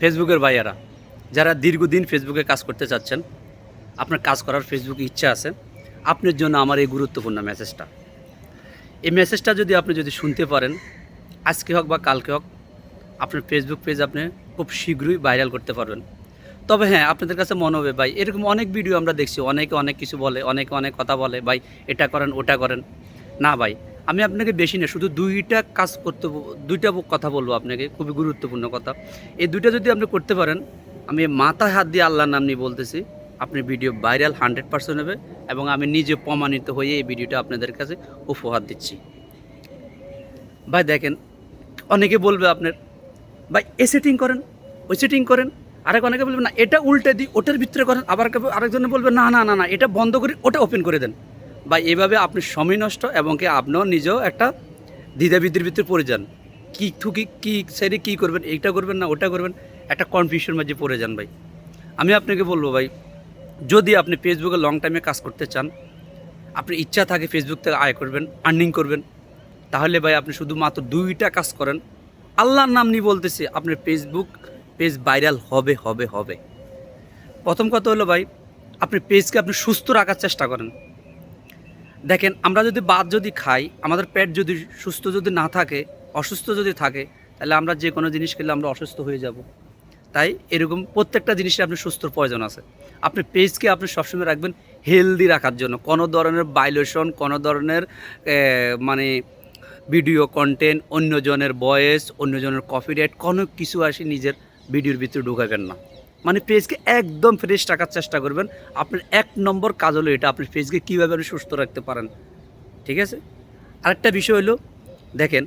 ফেসবুকের ভাইয়ারা, যারা দীর্ঘদিন ফেসবুকে কাজ করতে চাচ্ছেন, আপনার কাজ করার ফেসবুকে ইচ্ছা আছে, আপনার জন্য আমার এই গুরুত্বপূর্ণ মেসেজটা। এই মেসেজটা যদি আপনি যদি শুনতে পারেন, আজকে হোক বা কালকে হোক, আপনার ফেসবুক পেজ আপনি খুব শীঘ্রই ভাইরাল করতে পারবেন। তবে হ্যাঁ আপনাদের কাছে মনে হবে, ভাই, এরকম অনেক ভিডিও আমরা দেখছি, অনেকে অনেক কিছু বলে, অনেকে অনেক কথা বলে, ভাই, এটা করেন, ওটা করেন। না, ভাই আমি আপনাকে বেশি না, শুধু দুইটা কাজ করতে দুইটা কথা বলব আপনাকে, খুবই গুরুত্বপূর্ণ কথা। এই দুইটা যদি আপনি করতে পারেন, আমি মাথায় হাত দিয়ে আল্লাহর নাম নিয়ে বলতেছি, আপনি ভিডিও ভাইরাল হান্ড্রেড পার্সেন্ট হবে এবং আমি নিজে প্রমাণিত হয়ে এই ভিডিওটা আপনাদের কাছে উপহার দিচ্ছি। ভাই দেখেন, অনেকে বলবে আপনার, ভাই, এ সেটিং করেন, ওই সেটিং করেন। আরেক অনেকে বলবে, না, এটা উল্টে দিই, ওটার ভিতরে করেন। আবার আরেকজনে বলবে, না না না না, এটা বন্ধ করে, ওটা ওপেন করে দেন। বা এভাবে আপনি সময় নষ্ট এবং কি আপনিও নিজেও একটা দ্বিধাবিধির ভিতরে পড়ে যান। কী থুকি কী সাইডে কী করবেন, এইটা করবেন না, ওটা করবেন, একটা কনফিউশন মাঝে পড়ে যান ভাই। আমি আপনাকে বলব ভাই, যদি আপনি ফেসবুকে লং টাইমে কাজ করতে চান, আপনার ইচ্ছা থাকে ফেসবুক থেকে আয় করবেন আর্নিং করবেন, তাহলে ভাই আপনি শুধুমাত্র দুইটা কাজ করেন। আল্লাহর নাম নিয়ে বলতেছি, আপনার ফেসবুক পেজ ভাইরাল হবে হবে হবে। প্রথম কথা হলো ভাই আপনি পেজকে আপনি সুস্থ রাখার চেষ্টা করেন। দেখেন, আমরা যদি বাদ যদি খাই, আমাদের পেট যদি সুস্থ যদি না থাকে, অসুস্থ যদি থাকে, তাহলে আমরা যে কোনো জিনিস খেলে আমরা অসুস্থ হয়ে যাব। তাই এরকম প্রত্যেকটা জিনিসে আপনি সুস্থর প্রয়োজন আছে। আপনি পেজকে আপনি সবসময় রাখবেন হেলদি রাখার জন্য। কোনো ধরনের বাইলেশন কোনো ধরনের মানে ভিডিও কন্টেন্ট অন্যজনের ভয়েস অন্যজনের কপিরাইট কোনো কিছু আসি নিজের ভিডিওর ভিতরে ঢুকাবেন না। মানে পেজকে একদম ফ্রেশ রাখার চেষ্টা করবেন। আপনার এক নম্বর কাজ হলো এটা, আপনি পেজকে কীভাবে আপনি সুস্থ রাখতে পারেন। ঠিক আছে? আরেকটা বিষয় হলো, দেখেন,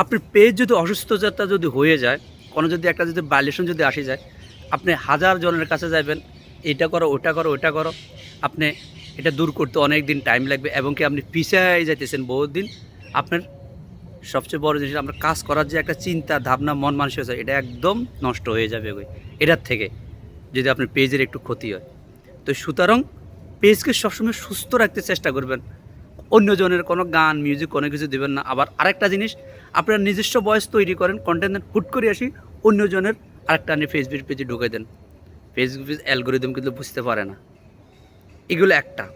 আপনার পেজ যদি অসুস্থতা যদি হয়ে যায়, কোনো যদি একটা যদি ভাইলেশন যদি আসে যায়, আপনি হাজার জনের কাছে যাবেন এটা করো, ওটা করো ওটা করো, আপনি এটা দূর করতে অনেক দিন টাইম লাগবে, এবং কি আপনি পিছিয়ে যাইতেছেন বহুত দিন আপনার সবচেয়ে বড় জিনিস আমরা কাজ করার যে একটা চিন্তা, ভাবনা, মন মানসিকতা, এটা একদম নষ্ট হয়ে যাবে এটার থেকে। যদি আপনার পেজের একটু ক্ষতি হয়। তো সুতরাং পেজকে সবসময় সুস্থ রাখতে চেষ্টা করবেন। অন্যজনের কোনো গান মিউজিক কোনো কিছু দেবেন না। আবার আরেকটা জিনিস, আপনার নিজস্ব বয়স তৈরি করেন কন্টেন্ট হুট করে আসি, অন্যজনের আরেকটা আনি ফেসবুক পেজে ঢুকে দেন। ফেসবুক পেজ অ্যালগোরিদম কিন্তু বুঝতে পারে না। এগুলো একটা।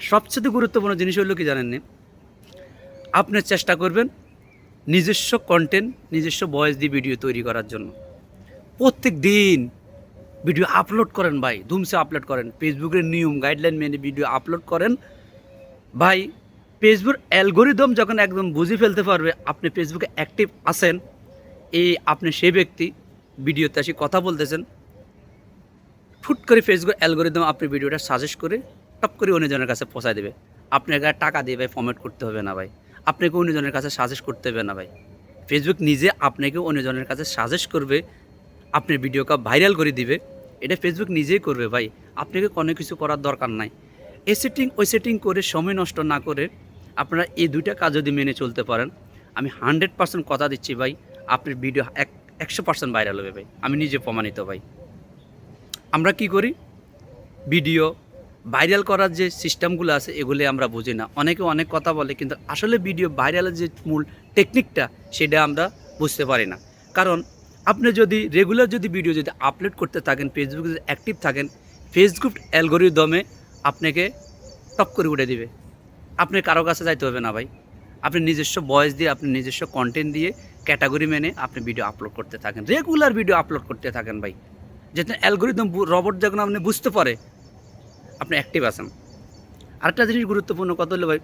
সবচেয়ে গুরুত্বপূর্ণ জিনিস হলো কি জানেননি আপনি চেষ্টা করবেন নিজস্ব কন্টেন্ট নিজস্ব বয়স দিয়ে ভিডিও তৈরি করার জন্য। প্রত্যেক দিন ভিডিও আপলোড করেন ভাই, ধুমসে আপলোড করেন। ফেসবুকের নিয়ম গাইডলাইন মেনে ভিডিও আপলোড করেন। ভাই ফেসবুক অ্যালগোরিদম যখন একদম বুঝে ফেলতে পারবে, আপনি ফেসবুকে অ্যাক্টিভ আছেন, এই আপনি সেই ব্যক্তি ভিডিওতে আসি কথা বলতেছেন। ফুট করে ফেসবুক অ্যালগোরিদম আপনি ভিডিওটা সাজেস্ট করে টপ করে অন্যজনের কাছে পৌঁছায় দেবে। আপনাকে আর টাকা দিয়ে ভাই ফর্মেট করতে হবে না ভাই। আপনাকে অন্যজনের কাছে সাজেস্ট করতে হবে না ভাই। ফেসবুক নিজে আপনাকে অন্যজনের কাছে সাজেস্ট করবে আপনার ভিডিওকে ভাইরাল করে দিবে। এটা ফেসবুক নিজেই করবে ভাই। আপনাকে কোনো কিছু করার দরকার নাই। এ সেটিং ওই সেটিং করে সময় নষ্ট না করে আপনারা এই দুইটা কাজ যদি মেনে চলতে পারেন, আমি হান্ড্রেড পার্সেন্ট কথা দিচ্ছি ভাই, আপনার ভিডিও এক, একশো পার্সেন্ট ভাইরাল হবে ভাই। আমি নিজে প্রমাণিত ভাই। আমরা কি করি? ভিডিও ভাইরাল করার যে সিস্টেমগুলো আছে, এগুলি আমরা বুঝি না। অনেকে অনেক কথা বলে, কিন্তু আসলে ভিডিও ভাইরালের যে মূল টেকনিকটা সেটা আমরা বুঝতে পারি না। কারণ আপনি যদি রেগুলার যদি ভিডিও যদি আপলোড করতে থাকেন ফেসবুকে যদি অ্যাক্টিভ থাকেন ফেসবুক অ্যালগোরিদমে আপনাকে টপ করে উঠে দিবে। আপনি কারও কাছে যাইতে হবে না ভাই। আপনি নিজস্ব ভয়েস দিয়ে, আপনি নিজস্ব কন্টেন্ট দিয়ে ক্যাটাগরি মেনে আপনি ভিডিও আপলোড করতে থাকেন। রেগুলার ভিডিও আপলোড করতে থাকেন ভাই। যেহেতু অ্যালগোরিদম রবট যখন আপনি বুঝতে পারে, আপনি অ্যাক্টিভ আছেন। আরেকটা জিনিস গুরুত্বপূর্ণ কথা হলো ভাই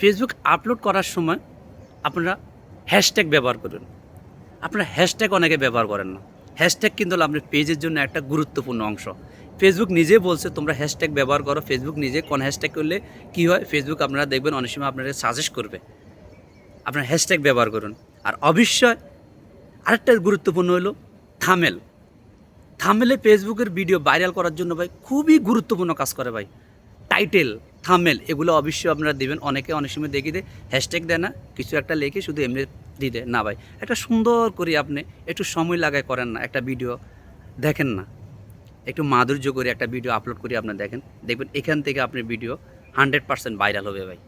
ফেসবুক আপলোড করার সময় আপনারা হ্যাশট্যাগ ব্যবহার করবেন আপনারা হ্যাশট্যাগ অনেকে ব্যবহার করেন না। হ্যাশট্যাগ কিন্তু আপনার পেজের জন্য একটা গুরুত্বপূর্ণ অংশ। ফেসবুক নিজে বলছে, তোমরা হ্যাশট্যাগ ব্যবহার করো। ফেসবুক নিজে কোন হ্যাশট্যাগ করলে কী হয়? ফেসবুক আপনারা দেখবেন অনেক সময় আপনারা সাজেস্ট করবে। আপনার হ্যাশট্যাগ ব্যবহার করুন। আর অবশ্যই আরেকটা গুরুত্বপূর্ণ হলো থামেল থামেলে ফেসবুকের ভিডিও ভাইরাল করার জন্য ভাই খুবই গুরুত্বপূর্ণ কাজ করে ভাই। টাইটেল থামেল এগুলো অবশ্যই আপনারা দেবেন। অনেকে অনেক সময় দেখি দেয় হ্যাশট্যাগ দেয় না, কিছু একটা লিখে শুধু এমনি দেয় না ভাই, একটা সুন্দর করে আপনি একটু সময় লাগায় করেন না, একটা ভিডিও দেখেন না। একটু মাধুর্য করে একটা ভিডিও আপলোড করে আপনি দেখেন। দেখবেন এখান থেকে আপনি ভিডিও হান্ড্রেড পার্সেন্ট ভাইরাল হবে ভাই।